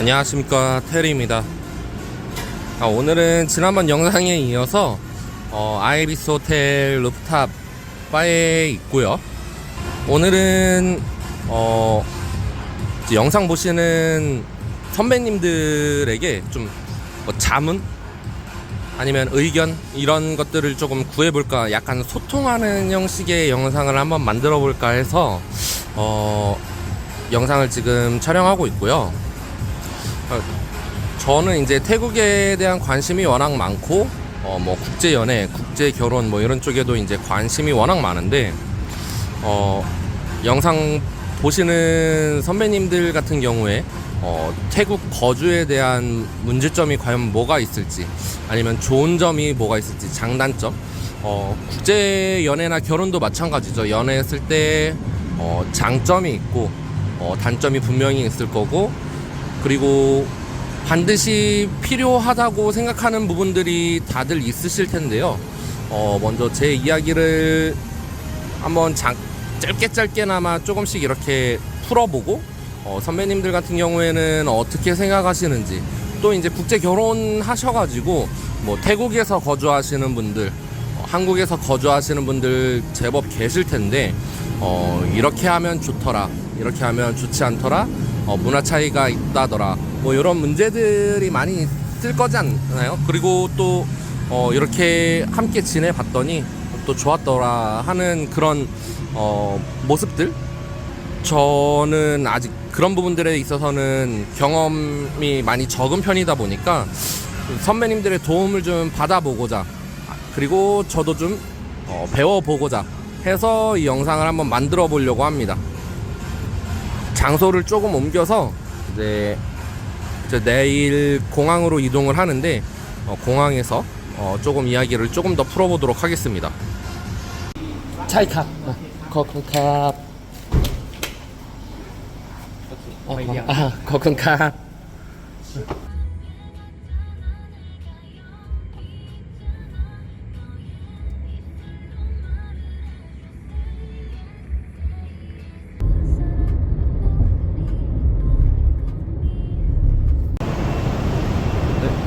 안녕하십니까 테리입니다. 아, 오늘은 지난번 영상에 이어서 어, 아이비스 호텔 루프탑 바에 있고요. 오늘은 어, 영상 보시는 선배님들에게 좀 뭐 자문 아니면 의견 이런 것들을 조금 구해볼까 약간 소통하는 형식의 영상을 한번 만들어 볼까 해서 어, 영상을 지금 촬영하고 있고요. 어, 저는 이제 태국에 대한 관심이 워낙 많고 어, 뭐 국제 연애, 국제 결혼 뭐 이런 쪽에도 이제 관심이 워낙 많은데 어, 영상 보시는 선배님들 같은 경우에 어, 태국 거주에 대한 문제점이 과연 뭐가 있을지 아니면 좋은 점이 뭐가 있을지 장단점? 어, 국제 연애나 결혼도 마찬가지죠. 연애했을 때 어, 장점이 있고 어, 단점이 분명히 있을 거고 그리고 반드시 필요하다고 생각하는 부분들이 다들 있으실 텐데요. 어, 먼저 제 이야기를 한번 장, 짧게 짧게나마 조금씩 이렇게 풀어보고 어, 선배님들 같은 경우에는 어떻게 생각하시는지 또 이제 국제 결혼 하셔가지고 뭐 태국에서 거주하시는 분들 어, 한국에서 거주하시는 분들 제법 계실 텐데 어, 이렇게 하면 좋더라 이렇게 하면 좋지 않더라 어, 문화 차이가 있다더라 뭐 이런 문제들이 많이 있을 거지 않나요? 그리고 또 어, 이렇게 함께 지내봤더니 또 좋았더라 하는 그런 어, 모습들 저는 아직 그런 부분들에 있어서는 경험이 많이 적은 편이다 보니까 선배님들의 도움을 좀 받아보고자 그리고 저도 좀 어, 배워보고자 해서 이 영상을 한번 만들어 보려고 합니다. 장소를 조금 옮겨서 이제, 이제 내일 공항으로 이동을 하는데 어, 공항에서 어, 조금 이야기를 조금 더 풀어보도록 하겠습니다. 차이캅, 거큰캅, 거큰캅.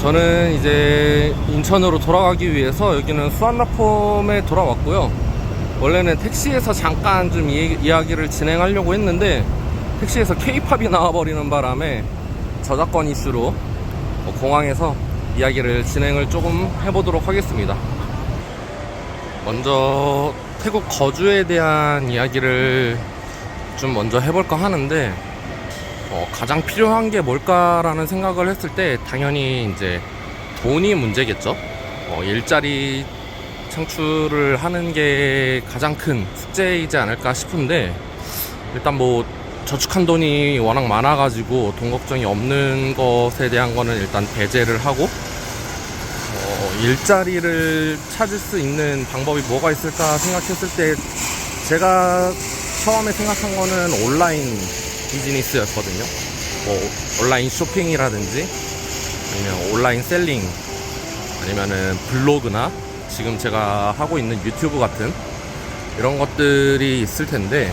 저는 이제 인천으로 돌아가기 위해서 여기는 수완라폼에 돌아왔고요. 원래는 택시에서 잠깐 좀 이, 이야기를 진행하려고 했는데 택시에서 케이팝이 나와버리는 바람에 저작권 이슈로 뭐 공항에서 이야기를 진행을 조금 해보도록 하겠습니다. 먼저 태국 거주에 대한 이야기를 좀 먼저 해볼까 하는데 어, 가장 필요한 게 뭘까라는 생각을 했을 때 당연히 이제 돈이 문제겠죠. 어, 일자리 창출을 하는 게 가장 큰 숙제이지 않을까 싶은데 일단 뭐 저축한 돈이 워낙 많아가지고 돈 걱정이 없는 것에 대한 거는 일단 배제를 하고 어, 일자리를 찾을 수 있는 방법이 뭐가 있을까 생각했을 때 제가 처음에 생각한 거는 온라인 비즈니스였거든요. 뭐 온라인 쇼핑이라든지 아니면 온라인 셀링 아니면은 블로그나 지금 제가 하고 있는 유튜브 같은 이런 것들이 있을 텐데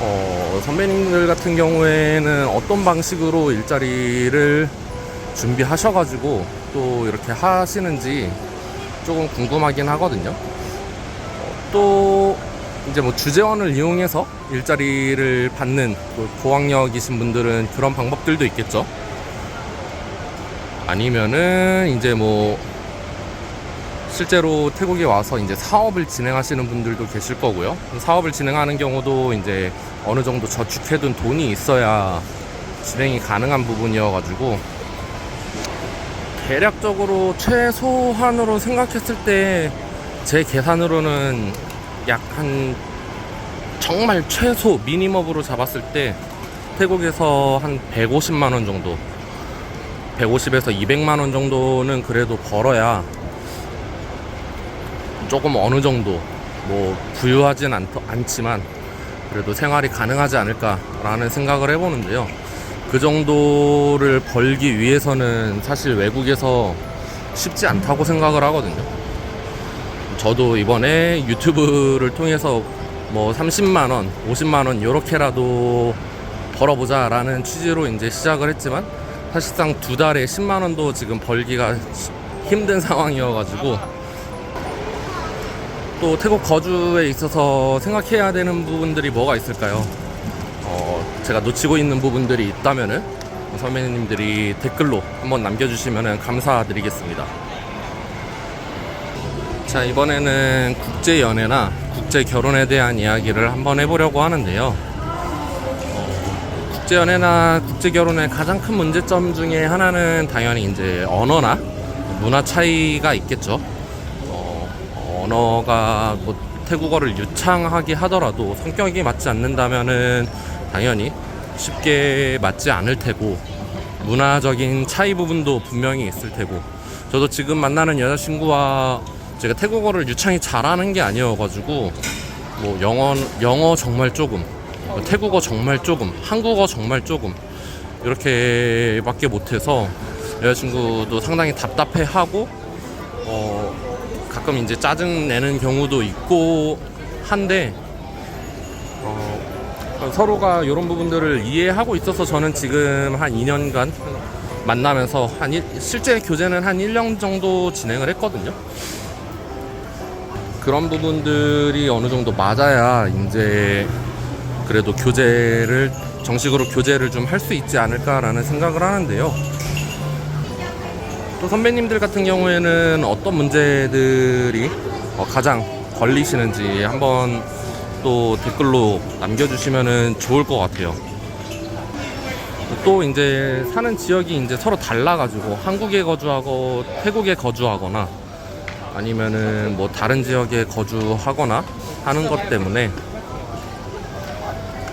어, 선배님들 같은 경우에는 어떤 방식으로 일자리를 준비하셔가지고 또 이렇게 하시는지 조금 궁금하긴 하거든요. 어, 또 이제 뭐 주재원을 이용해서 일자리를 받는 그 고학력이신 분들은 그런 방법들도 있겠죠. 아니면은 이제 뭐 실제로 태국에 와서 이제 사업을 진행하시는 분들도 계실 거고요. 사업을 진행하는 경우도 이제 어느 정도 저축해둔 돈이 있어야 진행이 가능한 부분이어가지고 대략적으로 최소한으로 생각했을 때 제 계산으로는 약 한 정말 최소 미니멈으로 잡았을 때 태국에서 한 150만 원 정도 150에서 200만 원 정도는 그래도 벌어야 조금 어느 정도 뭐 부유하진 않, 않지만 그래도 생활이 가능하지 않을까라는 생각을 해보는데요. 그 정도를 벌기 위해서는 사실 외국에서 쉽지 않다고 생각을 하거든요. 저도 이번에 유튜브를 통해서 뭐 30만원, 50만원, 요렇게라도 벌어보자 라는 취지로 이제 시작을 했지만 사실상 두 달에 10만 원도 지금 벌기가 힘든 상황이어가지고 또 태국 거주에 있어서 생각해야 되는 부분들이 뭐가 있을까요? 어, 제가 놓치고 있는 부분들이 있다면은 선배님들이 댓글로 한번 남겨주시면 감사드리겠습니다. 자, 이번에는 국제 연애나 국제 결혼에 대한 이야기를 한번 해보려고 하는데요. 어, 국제 연애나 국제 결혼의 가장 큰 문제점 중에 하나는 당연히 이제 언어나 문화 차이가 있겠죠. 어, 언어가 뭐 태국어를 유창하게 하더라도 성격이 맞지 않는다면은 당연히 쉽게 맞지 않을 테고 문화적인 차이 부분도 분명히 있을 테고 저도 지금 만나는 여자친구와 제가 태국어를 유창히 잘하는 게 아니어가지고 뭐 영어 영어 정말 조금 뭐 태국어 정말 조금 한국어 정말 조금 이렇게밖에 못해서 여자친구도 상당히 답답해하고 어 가끔 이제 짜증 내는 경우도 있고 한데 어, 서로가 이런 부분들을 이해하고 있어서 저는 지금 한 2년간 만나면서 한 일- 실제 교제는 한 1년 정도 진행을 했거든요. 그런 부분들이 어느 정도 맞아야 이제 그래도 교제를 정식으로 교제를 좀 할 수 있지 않을까라는 생각을 하는데요. 또 선배님들 같은 경우에는 어떤 문제들이 어, 가장 걸리시는지 한번 또 댓글로 남겨주시면 좋을 것 같아요. 또 이제 사는 지역이 이제 서로 달라가지고 한국에 거주하고 태국에 거주하거나 아니면은 뭐 다른 지역에 거주하거나 하는 것 때문에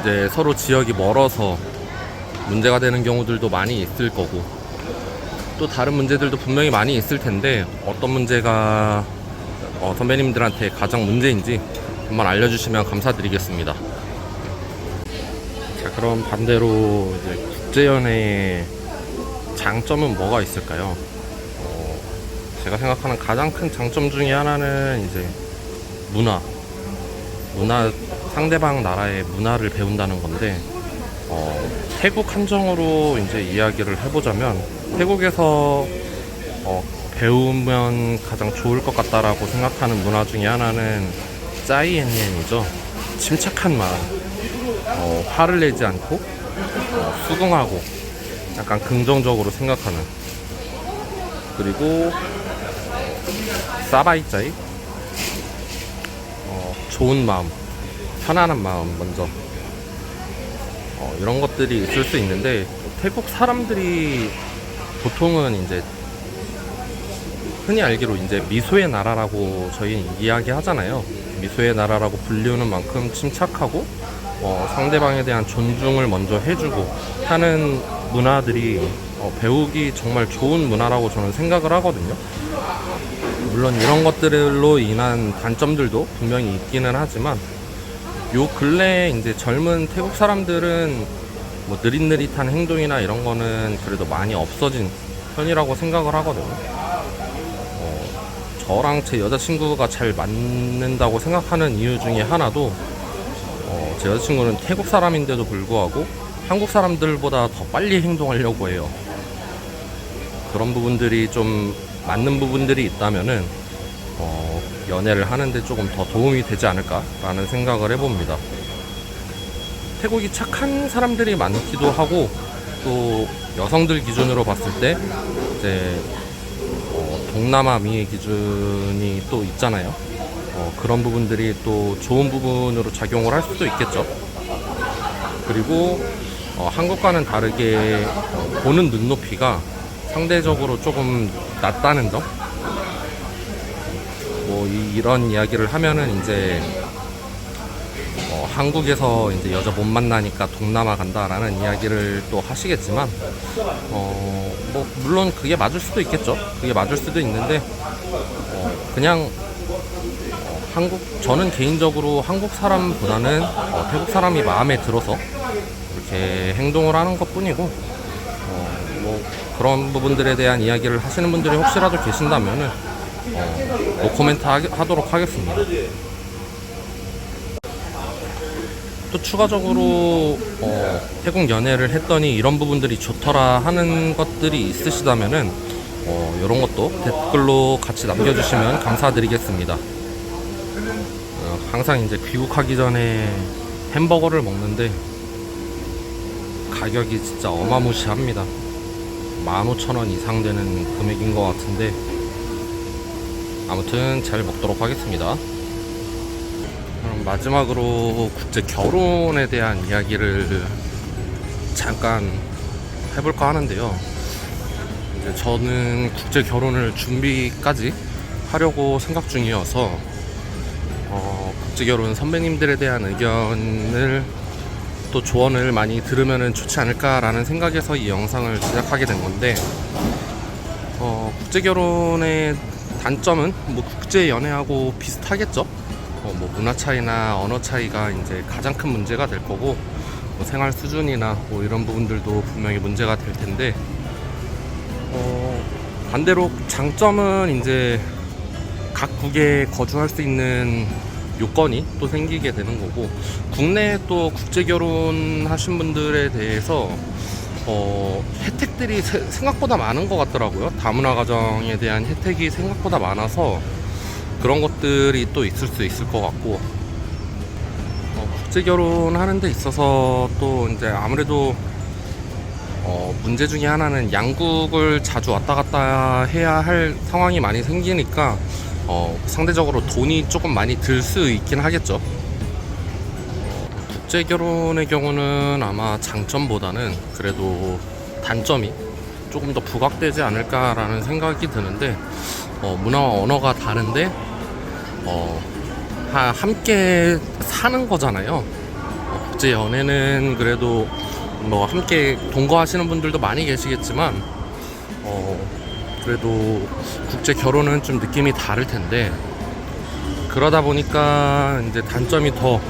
이제 서로 지역이 멀어서 문제가 되는 경우들도 많이 있을 거고 또 다른 문제들도 분명히 많이 있을 텐데 어떤 문제가 어, 선배님들한테 가장 문제인지 한번 알려주시면 감사드리겠습니다. 자 그럼 반대로 이제 국제연애의 장점은 뭐가 있을까요? 어, 제가 생각하는 가장 큰 장점 중에 하나는 이제 문화, 문화 상대방 나라의 문화를 배운다는 건데 어, 태국 한정으로 이제 이야기를 해보자면 태국에서 어, 배우면 가장 좋을 것 같다라고 생각하는 문화 중에 하나는 짜이엔옌이죠. 침착한 마음, 어, 화를 내지 않고 어, 수긍하고 약간 긍정적으로 생각하는. 그리고 사바이짜이 어, 좋은 마음, 편안한 마음 먼저 어, 이런 것들이 있을 수 있는데 태국 사람들이 보통은 이제 흔히 알기로 이제 미소의 나라라고 저희는 이야기 하잖아요. 미소의 나라라고 불리우는 만큼 침착하고 어, 상대방에 대한 존중을 먼저 해주고 하는 문화들이 어, 배우기 정말 좋은 문화라고 저는 생각을 하거든요. 물론 이런 것들로 인한 단점들도 분명히 있기는 하지만 요 근래에 이제 젊은 태국 사람들은 뭐 느릿느릿한 행동이나 이런 거는 그래도 많이 없어진 편이라고 생각을 하거든요. 어, 저랑 제 여자친구가 잘 맞는다고 생각하는 이유 중에 하나도 어, 제 여자친구는 태국 사람인데도 불구하고 한국 사람들보다 더 빨리 행동하려고 해요. 그런 부분들이 좀 맞는 부분들이 있다면은 어, 연애를 하는데 조금 더 도움이 되지 않을까라는 생각을 해봅니다. 태국이 착한 사람들이 많기도 하고 또 여성들 기준으로 봤을 때 이제 어, 동남아 미의 기준이 또 있잖아요. 어, 그런 부분들이 또 좋은 부분으로 작용을 할 수도 있겠죠. 그리고 어, 한국과는 다르게 어, 보는 눈높이가 상대적으로 조금 낮다는 점. 뭐 이, 이런 이야기를 하면은 이제 어, 한국에서 이제 여자 못 만나니까 동남아 간다라는 이야기를 또 하시겠지만 어, 뭐 물론 그게 맞을 수도 있겠죠. 그게 맞을 수도 있는데 어, 그냥 어, 한국 저는 개인적으로 한국 사람보다는 어, 태국 사람이 마음에 들어서 이렇게 행동을 하는 것 뿐이고 어, 뭐 그런 부분들에 대한 이야기를 하시는 분들이 혹시라도 계신다면은 어, 노코멘트 하, 하도록 하겠습니다. 또 추가적으로 어, 태국 연애를 했더니 이런 부분들이 좋더라 하는 것들이 있으시다면은 어, 이런 것도 댓글로 같이 남겨주시면 감사드리겠습니다. 어, 항상 이제 귀국하기 전에 햄버거를 먹는데 가격이 진짜 어마무시합니다. 15,000원 이상 되는 금액인 것 같은데 아무튼 잘 먹도록 하겠습니다. 그럼 마지막으로 국제 결혼에 대한 이야기를 잠깐 해볼까 하는데요. 이제 저는 국제 결혼을 준비까지 하려고 생각 중이어서 어, 국제 결혼 선배님들에 대한 의견을 또 조언을 많이 들으면 좋지 않을까라는 생각에서 이 영상을 제작하게 된 건데 어, 국제 결혼의 단점은 뭐 국제 연애하고 비슷하겠죠. 어, 뭐 문화 차이나 언어 차이가 이제 가장 큰 문제가 될 거고 뭐 생활 수준이나 뭐 이런 부분들도 분명히 문제가 될 텐데 어, 반대로 장점은 이제 각 국에 거주할 수 있는 요건이 또 생기게 되는 거고 국내에 또 국제 결혼 하신 분들에 대해서 어, 혜택들이 세- 생각보다 많은 것 같더라고요. 다문화 가정에 대한 혜택이 생각보다 많아서 그런 것들이 또 있을 수 있을 것 같고 어, 국제 결혼하는 데 있어서 또 이제 아무래도 어, 문제 중에 하나는 양국을 자주 왔다 갔다 해야 할 상황이 많이 생기니까 어, 상대적으로 돈이 조금 많이 들 수 있긴 하겠죠. 국제 결혼의 경우는 아마 장점보다는 그래도 단점이 조금 더 부각되지 않을까라는 생각이 드는데 어, 문화와 언어가 다른데 어, 하- 함께 사는 거잖아요. 어, 국제 연애는 그래도 뭐 함께 동거하시는 분들도 많이 계시겠지만 어, 그래도 국제 결혼은 좀 느낌이 다를 텐데 그러다 보니까 이제 단점이 더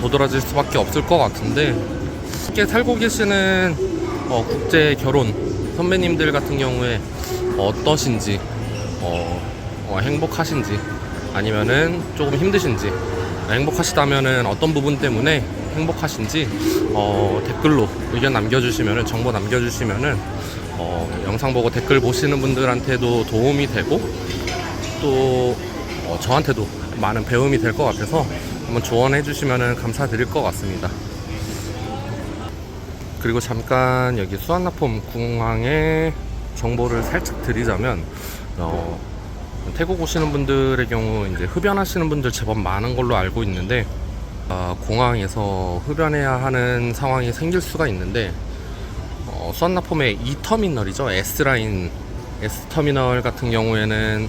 도드라질 수밖에 없을 것 같은데 함께 살고 계시는 어, 국제 결혼 선배님들 같은 경우에 어떠신지 어, 어, 행복하신지 아니면은 조금 힘드신지 행복하시다면은 어떤 부분 때문에 행복하신지 어, 댓글로 의견 남겨주시면은 정보 남겨주시면은 어, 영상 보고 댓글 보시는 분들한테도 도움이 되고 또 어, 저한테도 많은 배움이 될 것 같아서 한번 조언해 주시면 감사드릴 것 같습니다. 그리고 잠깐 여기 수완나폼 공항의 정보를 살짝 드리자면 어, 태국 오시는 분들의 경우 이제 흡연하시는 분들 제법 많은 걸로 알고 있는데 아, 공항에서 흡연해야 하는 상황이 생길 수가 있는데 어, 수완나폼의 E 터미널이죠 S라인 S 터미널 같은 경우에는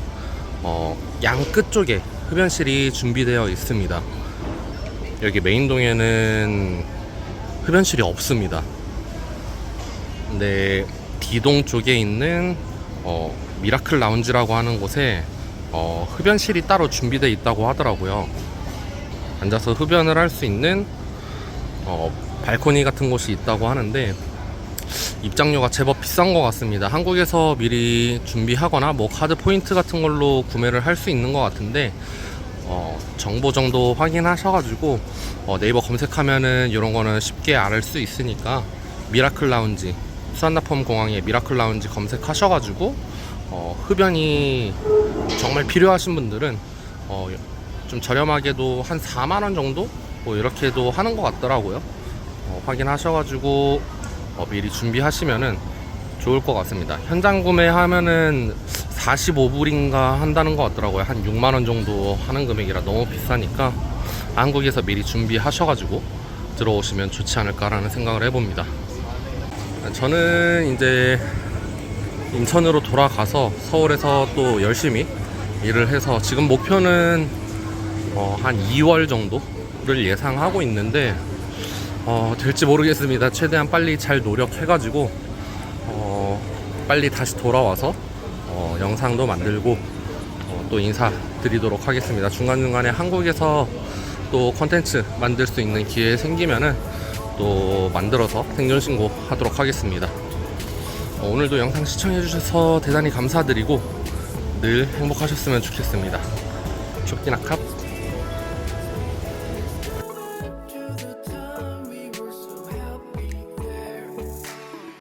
어, 양끝 쪽에 흡연실이 준비되어 있습니다. 여기 메인동에는 흡연실이 없습니다. 근데 D동 쪽에 있는 어, 미라클 라운지라고 하는 곳에 어, 흡연실이 따로 준비되어 있다고 하더라고요. 앉아서 흡연을 할 수 있는 어, 발코니 같은 곳이 있다고 하는데 입장료가 제법 비싼 것 같습니다. 한국에서 미리 준비하거나 뭐 카드 포인트 같은 걸로 구매를 할 수 있는 것 같은데 어, 정보 정도 확인하셔가지고 어, 네이버 검색하면은 이런 거는 쉽게 알을 수 있으니까 미라클 라운지 수완나폼 공항에 미라클 라운지 검색하셔가지고 어, 흡연이 정말 필요하신 분들은 어, 좀 저렴하게도 한 4만 원 정도 뭐 이렇게도 하는 것 같더라고요. 어, 확인하셔가지고 어, 미리 준비하시면은 좋을 것 같습니다. 현장 구매하면은 45불인가 한다는 것 같더라고요. 한 6만 원 정도 하는 금액이라 너무 비싸니까 한국에서 미리 준비하셔가지고 들어오시면 좋지 않을까라는 생각을 해봅니다. 저는 이제 인천으로 돌아가서 서울에서 또 열심히 일을 해서 지금 목표는 어, 한 2월 정도를 예상하고 있는데 어, 될지 모르겠습니다. 최대한 빨리 잘 노력해가지고 어, 빨리 다시 돌아와서 어, 영상도 만들고 어, 또 인사드리도록 하겠습니다. 중간중간에 한국에서 또 컨텐츠 만들 수 있는 기회 생기면은 또 만들어서 생존 신고 하도록 하겠습니다. 어, 오늘도 영상 시청해주셔서 대단히 감사드리고 늘 행복하셨으면 좋겠습니다. 쇼키나캅